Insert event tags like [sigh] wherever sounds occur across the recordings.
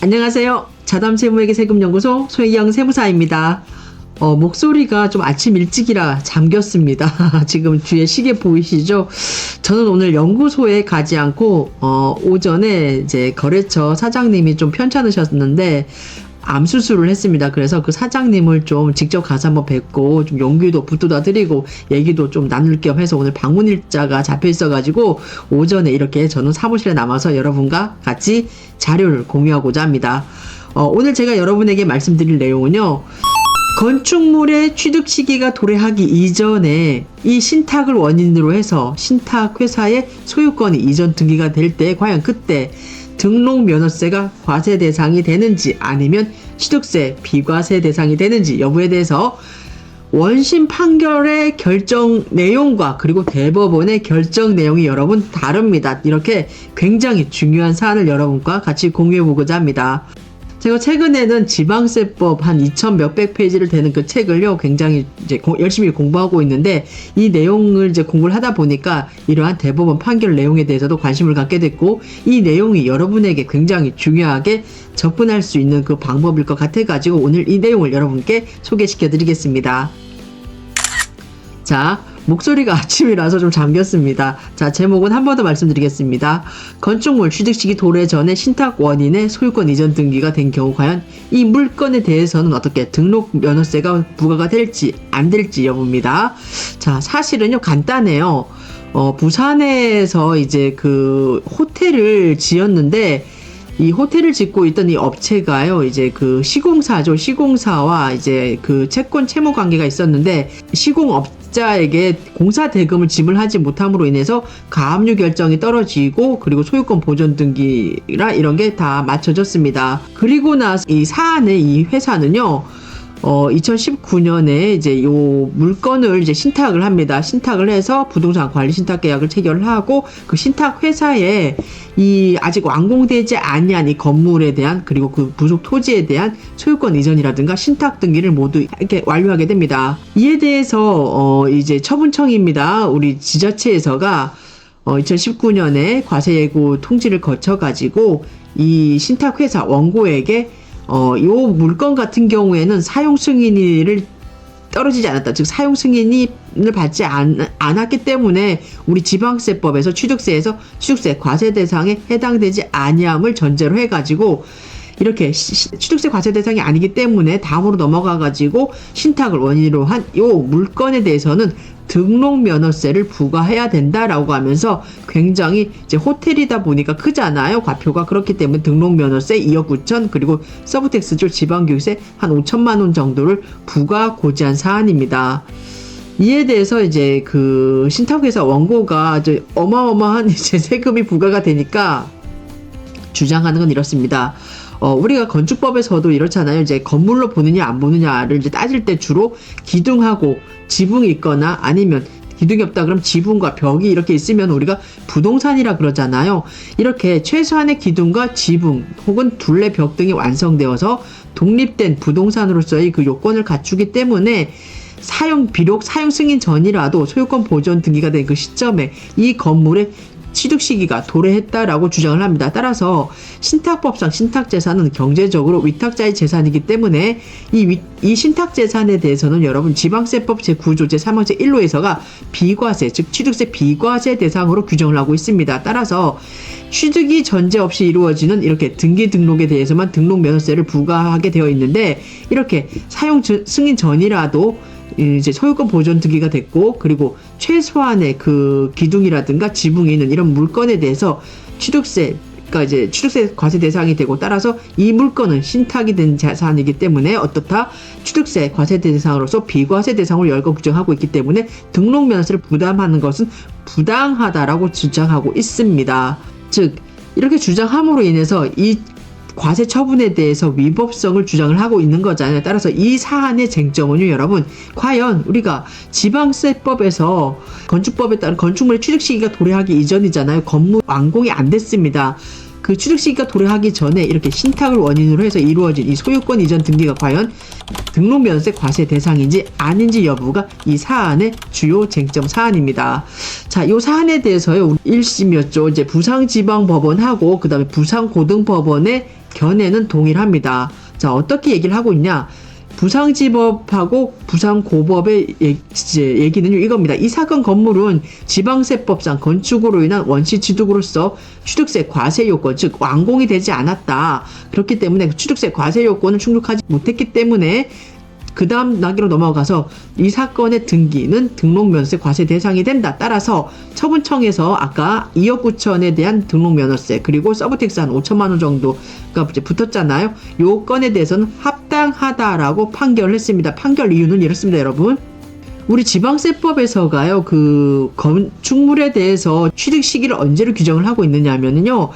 안녕하세요. 자담 세무에게 세금연구소 소혜영 세무사입니다. 어, 목소리가 좀 아침 일찍이라 잠겼습니다. [laughs] 지금 뒤에 시계 보이시죠? 저는 오늘 연구소에 가지 않고, 어, 오전에 이제 거래처 사장님이 좀 편찮으셨는데, 암 수술을 했습니다. 그래서 그 사장님을 좀 직접 가서 한번 뵙고 좀 용기도 붙들어 드리고 얘기도 좀 나눌 겸 해서 오늘 방문 일자가 잡혀 있어가지고 오전에 이렇게 저는 사무실에 남아서 여러분과 같이 자료를 공유하고자 합니다. 어, 오늘 제가 여러분에게 말씀드릴 내용은요. 건축물의 취득 시기가 도래하기 이전에 이 신탁을 원인으로 해서 신탁 회사의 소유권이 이전 등기가 될 때 과연 그때 등록 면허세가 과세 대상이 되는지 아니면 취득세 비과세 대상이 되는지 여부에 대해서 원심 판결의 결정 내용과 그리고 대법원의 결정 내용이 여러분 다릅니다. 이렇게 굉장히 중요한 사안을 여러분과 같이 공유해 보고자 합니다. 제가 최근에는 지방세법 한 2천 몇백 페이지를 되는 그 책을요, 굉장히 이제 고- 열심히 공부하고 있는데, 이 내용을 이제 공부를 하다 보니까 이러한 대법원 판결 내용에 대해서도 관심을 갖게 됐고, 이 내용이 여러분에게 굉장히 중요하게 접근할 수 있는 그 방법일 것 같아가지고 오늘 이 내용을 여러분께 소개시켜 드리겠습니다. 자, 목소리가 [laughs] 아침이라서 좀 잠겼습니다. 자, 제목은 한 번 더 말씀드리겠습니다. 건축물 취득 시기 도래 전에 신탁 원인의 소유권 이전 등기가 된 경우 과연 이 물건에 대해서는 어떻게 등록 면허세가 부과가 될지 안 될지 여부입니다. 자, 사실은요 간단해요. 어, 부산에서 이제 그 호텔을 지었는데 이 호텔을 짓고 있던 이 업체가요, 이제 그 시공사죠. 시공사와 이제 그 채권 채무 관계가 있었는데, 시공 업 자에게 공사 대금을 지불하지 못함으로 인해서 가압류 결정이 떨어지고, 그리고 소유권 보존 등기라 이런 게 다 맞춰졌습니다. 그리고 나서 이 사안의 이 회사는요, 어, 2019년에 이제 요 물건을 이제 신탁을 합니다. 신탁을 해서 부동산 관리 신탁 계약을 체결을 하고 그 신탁 회사에 이 아직 완공되지 아니한 이 건물에 대한 그리고 그 부속 토지에 대한 소유권 이전이라든가 신탁 등기를 모두 이렇게 완료하게 됩니다. 이에 대해서 어, 이제 처분청입니다. 우리 지자체에서가 어, 2019년에 과세 예고 통지를 거쳐 가지고 이 신탁 회사 원고에게 어, 요 물건 같은 경우에는 사용 승인을 떨어지지 않았다. 즉 사용 승인을 받지 않, 않았기 때문에 우리 지방세법에서 취득세에서 취득세 과세 대상에 해당되지 아니함을 전제로 해가지고 이렇게 취득세 과세 대상이 아니기 때문에 다음으로 넘어가 가지고 신탁을 원인으로 한 요 물건에 대해서는 등록 면허세를 부과해야 된다라고 하면서 굉장히 이제 호텔이다 보니까 크잖아요 과표가 그렇기 때문에 등록 면허세 2억 9천 그리고 서브텍스죠 지방교육세 한 5천만 원 정도를 부과 고지한 사안입니다. 이에 대해서 이제 그 신탁회사 원고가 어마어마한 [laughs] 이제 세금이 부과가 되니까 주장하는 건 이렇습니다. 어, 우리가 건축법에서도 이렇잖아요. 이제 건물로 보느냐 안 보느냐를 이제 따질 때 주로 기둥하고 지붕이 있거나 아니면 기둥이 없다 그럼 지붕과 벽이 이렇게 있으면 우리가 부동산이라 그러잖아요. 이렇게 최소한의 기둥과 지붕 혹은 둘레 벽 등이 완성되어서 독립된 부동산으로서의 그 요건을 갖추기 때문에 사용 비록 사용 승인 전이라도 소유권 보존 등기가 된 그 시점에 이 건물의 취득 시기가 도래했다라고 주장을 합니다. 따라서 신탁법상 신탁 재산은 경제적으로 위탁자의 재산이기 때문에 이, 위- 이 신탁 재산에 대해서는 여러분 지방세법 제9조 제3항 제1호에서가 비과세 즉 취득세 비과세 대상으로 규정을 하고 있습니다. 따라서 취득이 전제 없이 이루어지는 이렇게 등기 등록에 대해서만 등록 면허세를 부과하게 되어 있는데 이렇게 사용 전- 승인 전이라도 이제 소유권 보존 등기가 됐고 그리고 최소한의 그 기둥이라든가 지붕이 있는 이런 물건에 대해서 취득세 그러니까 이제 취득세 과세 대상이 되고 따라서 이 물건은 신탁이 된 자산이기 때문에 어떻다 취득세 과세 대상으로서 비과세 대상으로 열거 규정하고 있기 때문에 등록 면허세를 부담하는 것은 부당하다라고 주장하고 있습니다. 즉 이렇게 주장함으로 인해서 이 과세 처분에 대해서 위법성을 주장을 하고 있는 거잖아요. 따라서 이 사안의 쟁점은요, 여러분, 과연 우리가 지방세법에서 건축법에 따른 건축물의 취득 시기가 도래하기 이전이잖아요. 건물 완공이 안 됐습니다. 그 취득 시기가 도래하기 전에 이렇게 신탁을 원인으로 해서 이루어진 이 소유권 이전 등기가 과연 등록 면세 과세 대상인지 아닌지 여부가 이 사안의 주요 쟁점 사안입니다. 자, 이 사안에 대해서요. 1심이었죠. 이제 부산지방법원하고 그다음에 부산고등법원의 견해는 동일합니다. 자, 어떻게 얘기를 하고 있냐? 부상지법하고 부상고법의 얘- 이제 얘기는요 이겁니다. 이 사건 건물은 지방세법상 건축으로 인한 원시 취득으로서 취득세 과세 요건 즉 완공이 되지 않았다. 그렇기 때문에 그 취득세 과세 요건을 충족하지 못했기 때문에 그 다음 단계로 넘어가서 이 사건의 등기는 등록면허세 과세 대상이 된다. 따라서 처분청에서 아까 2억 9천에 대한 등록면허세 그리고 서브텍스 한 5천만 원 정도가 붙었잖아요. 요 건에 대해서는 합당하다라고 판결을 했습니다. 판결 이유는 이렇습니다, 여러분. 우리 지방세법에서가요, 그, 건축물에 대해서 취득 시기를 언제로 규정을 하고 있느냐면요,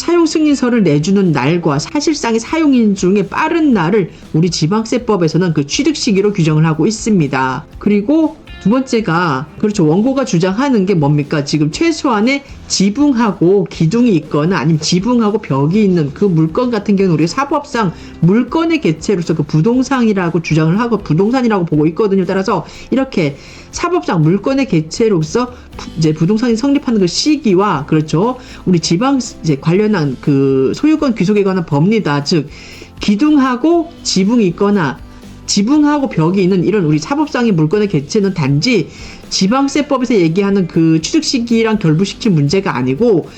사용 승인서를 내주는 날과 사실상의 사용인 중에 빠른 날을 우리 지방세법에서는 그 취득 시기로 규정을 하고 있습니다. 그리고 두 번째가 그렇죠. 원고가 주장하는 게 뭡니까? 지금 최소한의 지붕하고 기둥이 있거나 아니면 지붕하고 벽이 있는 그 물건 같은 경우는 우리가 사법상 물건의 개체로서 그 부동산이라고 주장을 하고 부동산이라고 보고 있거든요. 따라서 이렇게 사법상 물건의 개체로서 부- 이제 부동산이 성립하는 그 시기와 그렇죠 우리 지방 이제 관련한 그 소유권 귀속에 관한 법리다 즉 기둥하고 지붕이 있거나 지붕하고 벽이 있는 이런 우리 사법상의 물건의 개체는 단지 지방세법에서 얘기하는 그 취득 시기랑 결부시킬 문제가 아니고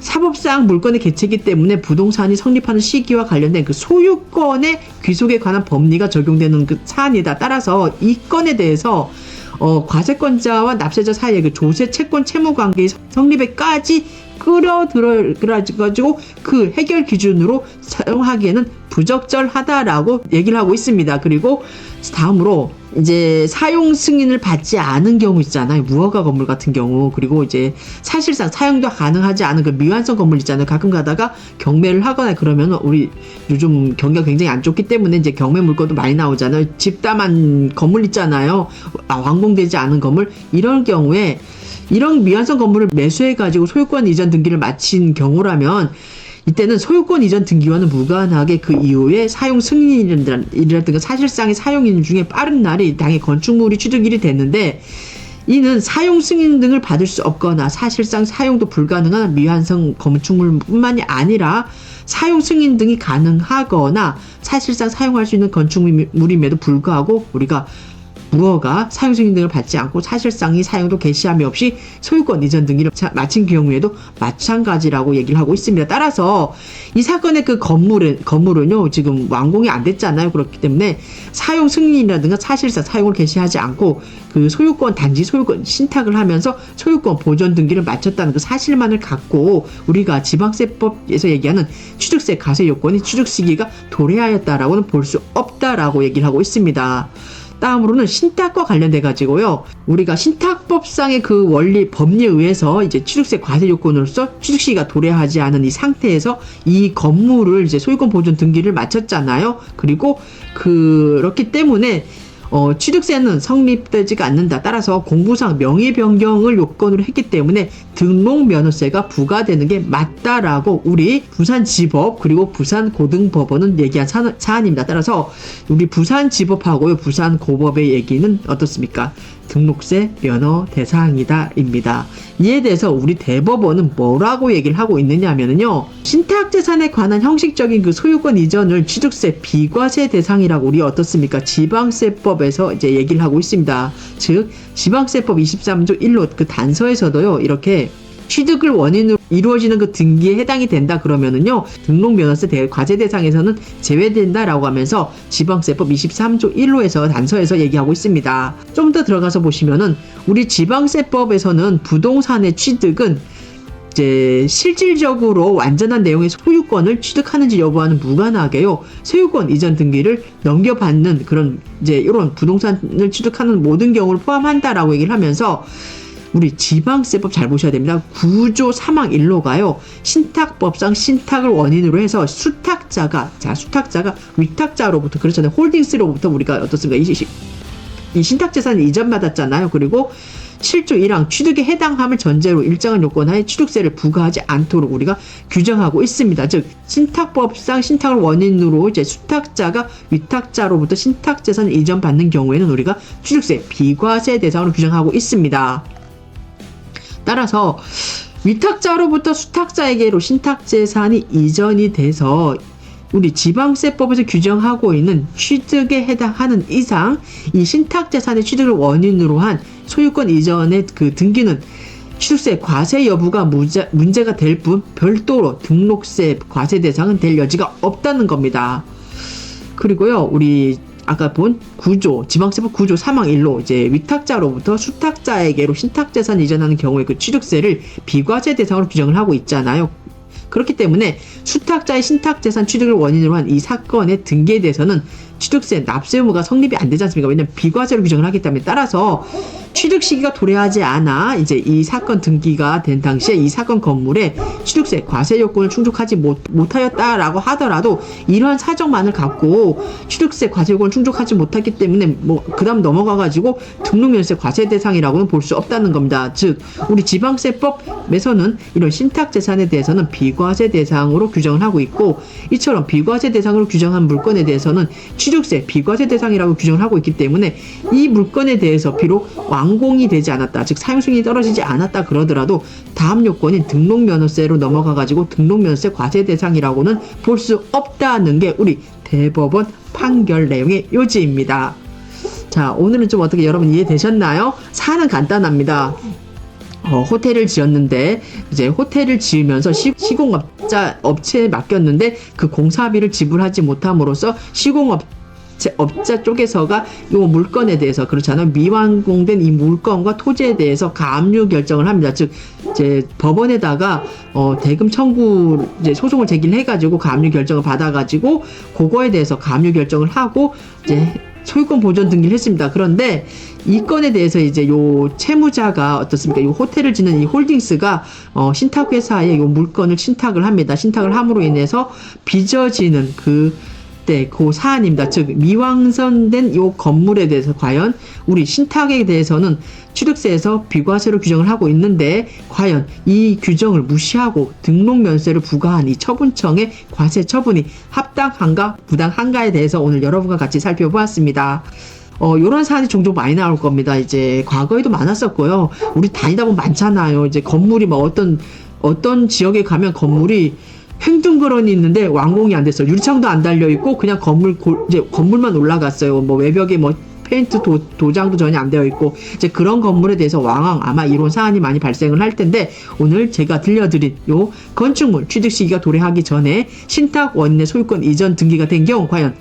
사법상 물건의 개체이기 때문에 부동산이 성립하는 시기와 관련된 그 소유권의 귀속에 관한 법리가 적용되는 그 사안이다. 따라서 이 건에 대해서 어, 과세권자와 납세자 사이의 그 조세 채권 채무 관계의 성립에까지 끌어 들어가지고 그 해결 기준으로 사용하기에는 부적절하다라고 얘기를 하고 있습니다. 그리고 다음으로 이제 사용 승인을 받지 않은 경우 있잖아요. 무허가 건물 같은 경우 그리고 이제 사실상 사용도 가능하지 않은 그 미완성 건물 있잖아요. 가끔 가다가 경매를 하거나 그러면 우리 요즘 경기가 굉장히 안 좋기 때문에 이제 경매 물건도 많이 나오잖아요. 집담한 건물 있잖아요. 아, 완공되지 않은 건물 이런 경우에 이런 미완성 건물을 매수해 가지고 소유권 이전 등기를 마친 경우라면 이때는 소유권 이전 등기와는 무관하게 그 이후에 사용 승인이라든가 사실상의 사용인 중에 빠른 날이 당의 건축물이 취득일이 됐는데 이는 사용 승인 등을 받을 수 없거나 사실상 사용도 불가능한 미완성 건축물뿐만이 아니라 사용 승인 등이 가능하거나 사실상 사용할 수 있는 건축물임에도 불구하고 우리가 무허가 사용 승인 등을 받지 않고 사실상의 사용도 개시함이 없이 소유권 이전 등기를 자- 마친 경우에도 마찬가지라고 얘기를 하고 있습니다. 따라서 이 사건의 그 건물은 건물은요 지금 완공이 안 됐잖아요. 그렇기 때문에 사용 승인이라든가 사실상 사용을 개시하지 않고 그 소유권 단지 소유권 신탁을 하면서 소유권 보존 등기를 마쳤다는 그 사실만을 갖고 우리가 지방세법에서 얘기하는 취득세 과세 요건이 취득 시기가 도래하였다라고는 볼 수 없다라고 얘기를 하고 있습니다. 다음으로는 신탁과 관련돼 가지고요. 우리가 신탁법상의 그 원리 법리에 의해서 이제 취득세 과세 요건으로서 취득 시기가 도래하지 않은 이 상태에서 이 건물을 이제 소유권 보존 등기를 마쳤잖아요. 그리고 그렇기 때문에 어, 취득세는 성립되지가 않는다. 따라서 공부상 명의 변경을 요건으로 했기 때문에 등록 면허세가 부과되는 게 맞다라고 우리 부산지법 그리고 부산고등법원은 얘기한 사, 사안입니다. 따라서 우리 부산지법하고요 부산고법의 얘기는 어떻습니까? 등록세 면허 대상이다입니다. 이에 대해서 우리 대법원은 뭐라고 얘기를 하고 있느냐면요. 신탁재산에 관한 형식적인 그 소유권 이전을 취득세 비과세 대상이라고 우리 어떻습니까? 지방세법에 서 이제 얘기를 하고 있습니다. 즉 지방세법 23조 1로 그 단서에서도요 이렇게 취득을 원인으로 이루어지는 그 등기에 해당이 된다 그러면은요 등록 면허세 대 과세 대상에서는 제외된다라고 하면서 지방세법 23조 1호에서 단서에서 얘기하고 있습니다. 좀 더 들어가서 보시면은 우리 지방세법에서는 부동산의 취득은 이제 실질적으로 완전한 내용의 소유권을 취득하는지 여부와는 무관하게요 소유권 이전 등기를 넘겨받는 그런 이제 이런 부동산을 취득하는 모든 경우를 포함한다라고 얘기를 하면서 우리 지방세법 잘 보셔야 됩니다. 구조 사망 일로가요. 신탁법상 신탁을 원인으로 해서 수탁자가 자 수탁자가 위탁자로부터 그렇잖아요. 홀딩스로부터 우리가 어떻습니까? 이, 이- 이 신탁재산을 이전받았잖아요. 그리고 7조 1항 취득에 해당함을 전제로 일정한 요건하에 취득세를 부과하지 않도록 우리가 규정하고 있습니다. 즉 신탁법상 신탁을 원인으로 이제 수탁자가 위탁자로부터 신탁재산을 이전 받는 경우에는 우리가 취득세 비과세 대상으로 규정하고 있습니다. 따라서 위탁자로부터 수탁자에게로 신탁재산이 이전이 돼서 우리 지방세법에서 규정하고 있는 취득에 해당하는 이상 이 신탁재산의 취득을 원인으로 한 소유권 이전의 그 등기는 취득세 과세 여부가 문제, 문제가 될 뿐 별도로 등록세 과세 대상은 될 여지가 없다는 겁니다. 그리고요, 우리 아까 본 구조, 지방세법 구조 3항 1로 이제 위탁자로부터 수탁자에게로 신탁재산 이전하는 경우에 그 취득세를 비과세 대상으로 규정을 하고 있잖아요. 그렇기 때문에 수탁자의 신탁재산 취득을 원인으로 한 이 사건의 등기에 대해서는 취득세 납세 의무가 성립이 안 되지 않습니까? 왜냐면 비과세로 규정을 하기 때문에 따라서 취득 시기가 도래하지 않아 이제 이 사건 등기가 된 당시에 이 사건 건물에 취득세 과세 요건을 충족하지 못, 못하였다라고 하더라도 이러한 사정만을 갖고 취득세 과세 요건을 충족하지 못했기 때문에 뭐 그다음 넘어가 가지고 등록면세 과세 대상이라고는 볼 수 없다는 겁니다. 즉 우리 지방세법에서는 이런 신탁 재산에 대해서는 비과세 대상으로 규정을 하고 있고 이처럼 비과세 대상으로 규정한 물건에 대해서는 취득 세 비과세 대상이라고 규정을 하고 있기 때문에 이 물건에 대해서 비록 완공이 되지 않았다, 즉 사용승인이 떨어지지 않았다 그러더라도 다음 요건인 등록면허세로 넘어가 가지고 등록면허세 과세 대상이라고는 볼 수 없다는 게 우리 대법원 판결 내용의 요지입니다. 자, 오늘은 좀 어떻게 여러분 이해되셨나요? 사는 간단합니다. 어, 호텔을 지었는데 이제 호텔을 지으면서 시, 시공업자 업체에 맡겼는데 그 공사비를 지불하지 못함으로써 시공업 업자 쪽에서가 이 물건에 대해서 그렇잖아요 미완공된 이 물건과 토지에 대해서 가압류 결정을 합니다. 즉 이제 법원에다가 어, 대금 청구 이제 소송을 제기를 해가지고 가압류 결정을 받아가지고 그거에 대해서 가압류 결정을 하고 이제 소유권 보존 등기를 했습니다. 그런데 이 건에 대해서 이제 요 채무자가 어떻습니까? 이 호텔을 짓는 이 홀딩스가 어, 신탁 회사에 요 물건을 신탁을 합니다. 신탁을 함으로 인해서 빚어지는 그 때, 그 사안입니다. 즉, 미완성된 요 건물에 대해서 과연 우리 신탁에 대해서는 취득세에서 비과세로 규정을 하고 있는데, 과연 이 규정을 무시하고 등록 면세를 부과한 이 처분청의 과세 처분이 합당한가, 부당한가에 대해서 오늘 여러분과 같이 살펴보았습니다. 어, 요런 사안이 종종 많이 나올 겁니다. 이제 과거에도 많았었고요. 우리 다니다 보면 많잖아요. 이제 건물이 뭐 어떤, 어떤 지역에 가면 건물이 횡둥그런이 있는데 완공이 안 됐어요. 유리창도 안 달려 있고 그냥 건물 골- 이제 건물만 올라갔어요. 뭐 외벽에 뭐 페인트 도, 도장도 전혀 안 되어 있고 이제 그런 건물에 대해서 왕왕 아마 이런 사안이 많이 발생을 할 텐데 오늘 제가 들려드린 요 건축물 취득 시기가 도래하기 전에 신탁 원인의 소유권 이전 등기가 된 경우 과연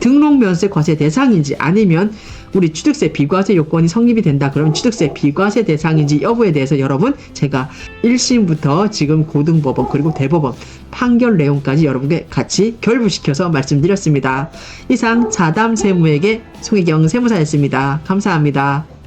등록 면세 과세 대상인지 아니면 우리 취득세 비과세 요건이 성립이 된다 그러면 취득세 비과세 대상인지 여부에 대해서 여러분 제가 1심부터 지금 고등법원 그리고 대법원 판결 내용까지 여러분께 같이 결부시켜서 말씀드렸습니다. 이상 자담 세무에게 송혜경 세무사였습니다. 감사합니다.